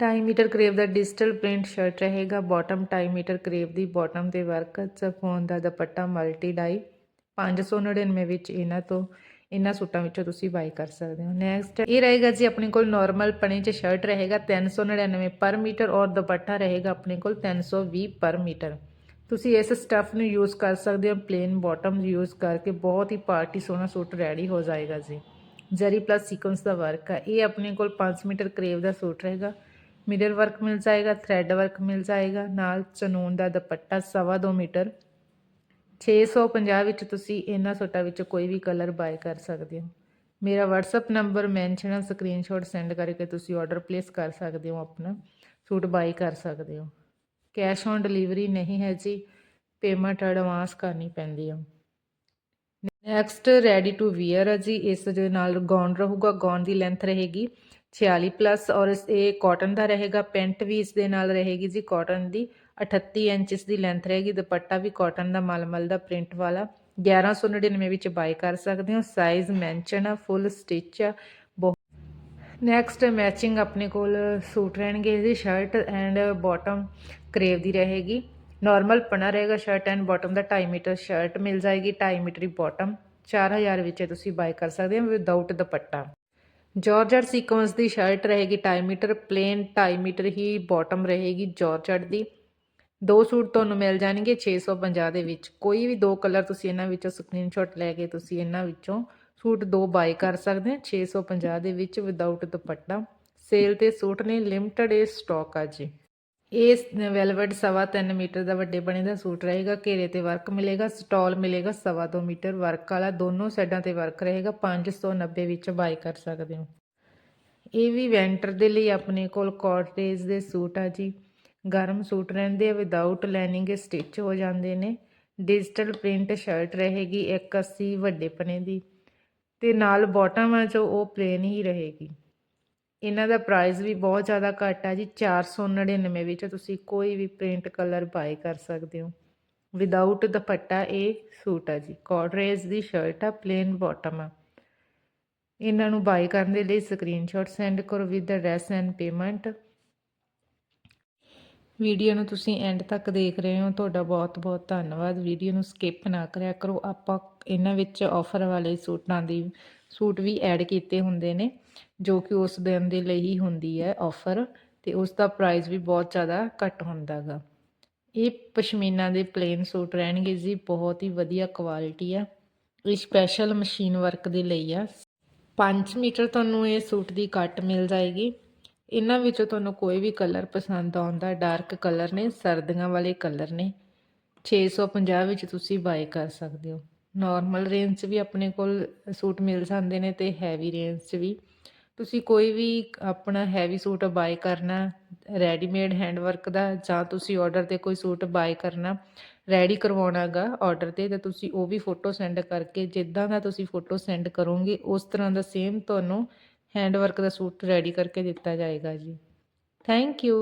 ਢਾਈ meter crepe ਦਾ digital print shirt ਰਹੇਗਾ। ਬਾਟਮ ਢਾਈ ਮੀਟਰ ਕਰੇਵ ਦੀ ਬਾਟਮ ਤੇ ਵਰਕ ਚਫੋਨ ਦਾ ਦੁਪੱਟਾ ਮਲਟੀ ਡਾਈ 599 ਵਿੱਚ ਇਹਨਾਂ ਤੋਂ ਇਹਨਾਂ ਸੂਟਾਂ ਵਿੱਚੋਂ ਤੁਸੀਂ ਬਾਈ ਕਰ ਸਕਦੇ ਹੋ। ਨੈਕਸਟ ਇਹ ਰਹੇਗਾ ਜੀ ਆਪਣੇ ਕੋਲ ਨਾਰਮਲ ਪਣੇ 'ਚ ਸ਼ਰਟ ਰਹੇਗਾ 399 ਪਰ ਮੀਟਰ ਔਰ ਦੁਪੱਟਾ ਰਹੇਗਾ ਆਪਣੇ ਕੋਲ 320 ਪਰ ਮੀਟਰ। ਤੁਸੀਂ ਇਸ ਸਟੱਫ ਨੂੰ ਯੂਜ਼ ਕਰ ਸਕਦੇ ਹੋ ਪਲੇਨ ਬਾਟਮ ਯੂਜ਼ ਕਰਕੇ ਬਹੁਤ ਹੀ ਪਾਰਟੀ ਸੋਹਣਾ ਸੂਟ ਰੈਡੀ ਹੋ ਜਾਏਗਾ ਜੀ। ਜਰੀ ਪਲੱਸ ਸੀਕੁਐਂਸ ਦਾ ਵਰਕ ਹੈ ਇਹ ਆਪਣੇ ਕੋਲ 5 ਮੀਟਰ ਕਰੇਵ ਦਾ ਸੂਟ ਰਹੇਗਾ। ਮਿਰਰ ਵਰਕ ਮਿਲ ਜਾਏਗਾ ਥ੍ਰੈਡ ਵਰਕ ਮਿਲ ਜਾਏਗਾ, ਨਾਲ ਚਨੂਨ ਦਾ ਦੁਪੱਟਾ ਸਵਾ ਦੋ ਮੀਟਰ। 650 ਵਿੱਚ ਤੁਸੀਂ ਇਹਨਾਂ ਸੂਟਾਂ ਵਿੱਚ ਕੋਈ ਵੀ ਕਲਰ ਬਾਏ ਕਰ ਸਕਦੇ ਹੋ। ਮੇਰਾ WhatsApp ਨੰਬਰ ਮੈਂਸ਼ਨ ਹੈ ਸਕਰੀਨਸ਼ਾਟ ਸੈਂਡ ਕਰਕੇ ਤੁਸੀਂ ਆਰਡਰ ਪਲੇਸ ਕਰ ਸਕਦੇ ਹੋ, ਆਪਣਾ ਸੂਟ ਬਾਈ ਕਰ ਸਕਦੇ ਹੋ। ਕੈਸ਼ ਔਨ ਡਿਲੀਵਰੀ ਨਹੀਂ ਹੈ ਜੀ ਪੇਮੈਂਟ ਐਡਵਾਂਸ ਕਰਨੀ ਪੈਂਦੀ ਆ। ਨੈਕਸਟ ਰੈਡੀ ਟੂ ਵੀਅਰ ਹੈ ਜੀ, ਇਸ ਦੇ ਨਾਲ ਗੌਨ ਰਹੂਗਾ ਗੌਨ ਦੀ ਲੈਂਥ ਰਹੇਗੀ। 46 ਪਲੱਸ ਔਰ ਇਸ ਇਹ ਕਾਟਨ ਦਾ ਰਹੇਗਾ, ਪੈਂਟ ਵੀ ਇਸ ਦੇ ਨਾਲ ਰਹੇਗੀ ਜੀ ਕਾਟਨ ਦੀ। 38 ਇਸ ਦੀ ਲੈਂਥ ਰਹੇਗੀ, ਦੁਪੱਟਾ ਵੀ ਕਾਟਨ ਦਾ, ਮਲਮਲ ਦਾ ਪ੍ਰਿੰਟ ਵਾਲਾ। 1199 ਵਿੱਚ ਬਾਈ ਕਰ ਸਕਦੇ ਹੋ। ਸਾਈਜ਼ ਮੈਂਸ਼ਨ ਆ ਫੁੱਲ ਸਟਿਚ ਆ। ਨੈਕਸਟ ਮੈਚਿੰਗ ਆਪਣੇ ਕੋਲ ਸੂਟ ਰਹਿਣਗੇ ਜੀ ਸ਼ਰਟ ਐਂਡ ਬਾਟਮ ਕਰੇਵ ਦੀ ਰਹੇਗੀ। ਨਾਰਮਲ ਪਣਾ ਰਹੇਗਾ ਸ਼ਰਟ ਐਂਡ ਬਾਟਮ ਦਾ 2.5 ਮੀਟਰ ਸ਼ਰਟ ਮਿਲ ਜਾਏਗੀ 2.5 ਮੀਟਰ ਦੀ ਬਾਟਮ 4000 ਵਿੱਚ ਤੁਸੀਂ ਬਾਈ ਕਰ ਸਕਦੇ ਹੋ ਵਿਦਆਊਟ ਦੁਪੱਟਾ। ਜਾਰਜਟ ਸੀਕੁਐਂਸ ਦੀ ਸ਼ਰਟ ਰਹੇਗੀ 2.5 ਮੀਟਰ ਪਲੇਨ 2.5 ਮੀਟਰ ਹੀ ਬਾਟਮ ਰਹੇਗੀ ਜਾਰਜਟ ਦੀ। ਦੋ ਸੂਟ ਤੁਹਾਨੂੰ ਮਿਲ ਜਾਣਗੇ 650 ਦੇ ਵਿੱਚ। ਕੋਈ ਵੀ ਦੋ ਕਲਰ ਤੁਸੀਂ ਇਹਨਾਂ ਵਿੱਚੋਂ ਸਕਰੀਨਸ਼ਾਟ ਲੈ ਕੇ ਤੁਸੀਂ ਇਹਨਾਂ ਵਿੱਚੋਂ ਸੂਟ ਦੋ ਬਾਈ ਕਰ ਸਕਦੇ ਹੋ 650 ਦੇ ਵਿੱਚ ਵਿਦਆਊਟ ਦੁਪੱਟਾ। ਸੇਲ ਤੇ ਸੂਟ ਨੇ ਲਿਮਟਿਡ ਇਹ ਸਟਾਕ ਆ ਜੀ। ਇਹ ਵੈਲਵਟ ਸਵਾ 3 ਮੀਟਰ ਦਾ ਵੱਡੇ ਬਣੇ ਦਾ ਸੂਟ ਰਹੇਗਾ, ਘੇਰੇ ਤੇ ਵਰਕ ਮਿਲੇਗਾ, ਸਟਾਲ ਮਿਲੇਗਾ, ਸਵਾ 2 ਮੀਟਰ ਵਰਕ ਵਾਲਾ, ਦੋਨੋਂ ਸਾਈਡਾਂ ਤੇ ਵਰਕ ਰਹੇਗਾ 590 ਵਿੱਚ ਬਾਈ ਕਰ ਸਕਦੇ ਹੋ। ਇਹ ਵੀ ਵੈਂਟਰ ਦੇ ਲਈ ਆਪਣੇ ਕੋਲ ਕਾਟੇਜ ਦੇ ਸੂਟ ਆ ਜੀ। ਗਰਮ ਸੂਟ ਰਹਿੰਦੇ ਆ ਵਿਦਆਊਟ ਲਾਈਨਿੰਗ ਸਟਿਚ ਹੋ ਜਾਂਦੇ ਨੇ। ਡਿਜੀਟਲ ਪ੍ਰਿੰਟ ਸ਼ਰਟ ਰਹੇਗੀ 180 ਵੱਡੇ ਪਨੇ ਦੀ। ਤੇ ਨਾਲ ਬਾਟਮ ਆ ਜੋ ਉਹ ਪਲੇਨ ਹੀ ਰਹੇਗੀ। ਇਹਨਾਂ ਦਾ ਪ੍ਰਾਈਸ ਵੀ ਬਹੁਤ ਜ਼ਿਆਦਾ ਘੱਟ ਆ ਜੀ 499 ਵਿੱਚ ਤੁਸੀਂ ਕੋਈ ਵੀ ਪ੍ਰਿੰਟ ਕਲਰ ਬਾਏ ਕਰ ਸਕਦੇ ਹੋ। ਵਿਦਆਊਟ ਦੁਪੱਟਾ ਇਹ ਸੂਟ ਆ ਜੀ ਕਾਟਰੇਜ ਦੀ ਸ਼ਰਟ ਆ ਪਲੇਨ ਬਾਟਮ ਆ। ਇਹਨਾਂ ਨੂੰ ਬਾਈ ਕਰਨ ਦੇ ਲਈ ਸਕਰੀਨਸ਼ਾਟ ਸੈਂਡ ਕਰੋ with address and payment video ਨੂੰ ਤੁਸੀਂ ਐਂਡ ਤੱਕ ਦੇਖ ਰਹੇ ਹੋ, ਤੁਹਾਡਾ ਬਹੁਤ ਬਹੁਤ ਧੰਨਵਾਦ। ਵੀਡੀਓ ਨੂੰ ਸਕਿਪ ਨਾ ਕਰਿਆ ਕਰੋ। ਆਪਾਂ ਇਹਨਾਂ ਵਿੱਚ ਆਫਰ ਵਾਲੇ ਸੂਟਾਂ ਦੀ ਸੂਟ ਵੀ ਐਡ ਕੀਤੇ ਹੁੰਦੇ ਨੇ, ਜੋ ਕਿ ਉਸ ਦਿਨ ਦੇ ਲਈ ਹੀ ਹੁੰਦੀ ਹੈ ਆਫਰ ਤੇ ਉਸ ਦਾ ਪ੍ਰਾਈਸ ਵੀ ਬਹੁਤ ਜ਼ਿਆਦਾ ਘੱਟ ਹੁੰਦਾਗਾ ਇਹ ਪਸ਼ਮੀਨਾ ਦੇ ਪਲੇਨ ਸੂਟ ਰਹਿਣਗੇ ਜੀ, ਬਹੁਤ ਹੀ ਵਧੀਆ ਕੁਆਲਿਟੀ ਆ। ਇਹ ਸਪੈਸ਼ਲ ਮਸ਼ੀਨ ਵਰਕ ਦੇ ਲਈ ਆ। 5 ਮੀਟਰ ਤੁਹਾਨੂੰ ਇਹ ਸੂਟ ਦੀ ਕੱਟ ਮਿਲ ਜਾਏਗੀ। ਇਹਨਾਂ ਵਿੱਚੋਂ ਤੁਹਾਨੂੰ ਕੋਈ ਵੀ ਕਲਰ ਪਸੰਦ ਆਉਂਦਾ, ਡਾਰਕ ਕਲਰ ਨੇ, ਸਰਦੀਆਂ ਵਾਲੇ ਕਲਰ ਨੇ 650 ਵਿੱਚ ਤੁਸੀਂ ਬਾਏ ਕਰ ਸਕਦੇ ਹੋ। ਨਾਰਮਲ ਰੇਂਜ 'ਚ ਵੀ ਆਪਣੇ ਕੋਲ ਸੂਟ ਮਿਲ ਜਾਂਦੇ ਨੇ ਤੇ ਹੈਵੀ ਰੇਂਜ 'ਚ ਵੀ। ਤੁਸੀਂ ਕੋਈ ਵੀ ਆਪਣਾ ਹੈਵੀ ਸੂਟ ਬਾਏ ਕਰਨਾ ਰੈਡੀਮੇਡ ਹੈਂਡਵਰਕ ਦਾ, ਜਾਂ ਤੁਸੀਂ ਆਰਡਰ ਤੇ ਕੋਈ ਸੂਟ ਬਾਏ ਕਰਨਾ ਰੈਡੀ ਕਰਵਾਉਣਾਗਾ ਆਰਡਰ ਤੇ, ਤਾਂ ਤੁਸੀਂ ਉਹ ਵੀ ਫੋਟੋ ਸੈਂਡ ਕਰਕੇ, ਜਿੱਦਾਂ ਦਾ ਤੁਸੀਂ ਫੋਟੋ ਸੈਂਡ ਕਰੋਗੇ, ਉਸ ਤਰ੍ਹਾਂ ਦਾ ਸੇਮ ਤੁਹਾਨੂੰ ਹੈਂਡ ਵਰਕ ਦਾ ਸੂਟ ਰੈਡੀ ਕਰਕੇ ਦਿੱਤਾ ਜਾਏਗਾ ਜੀ। Thank you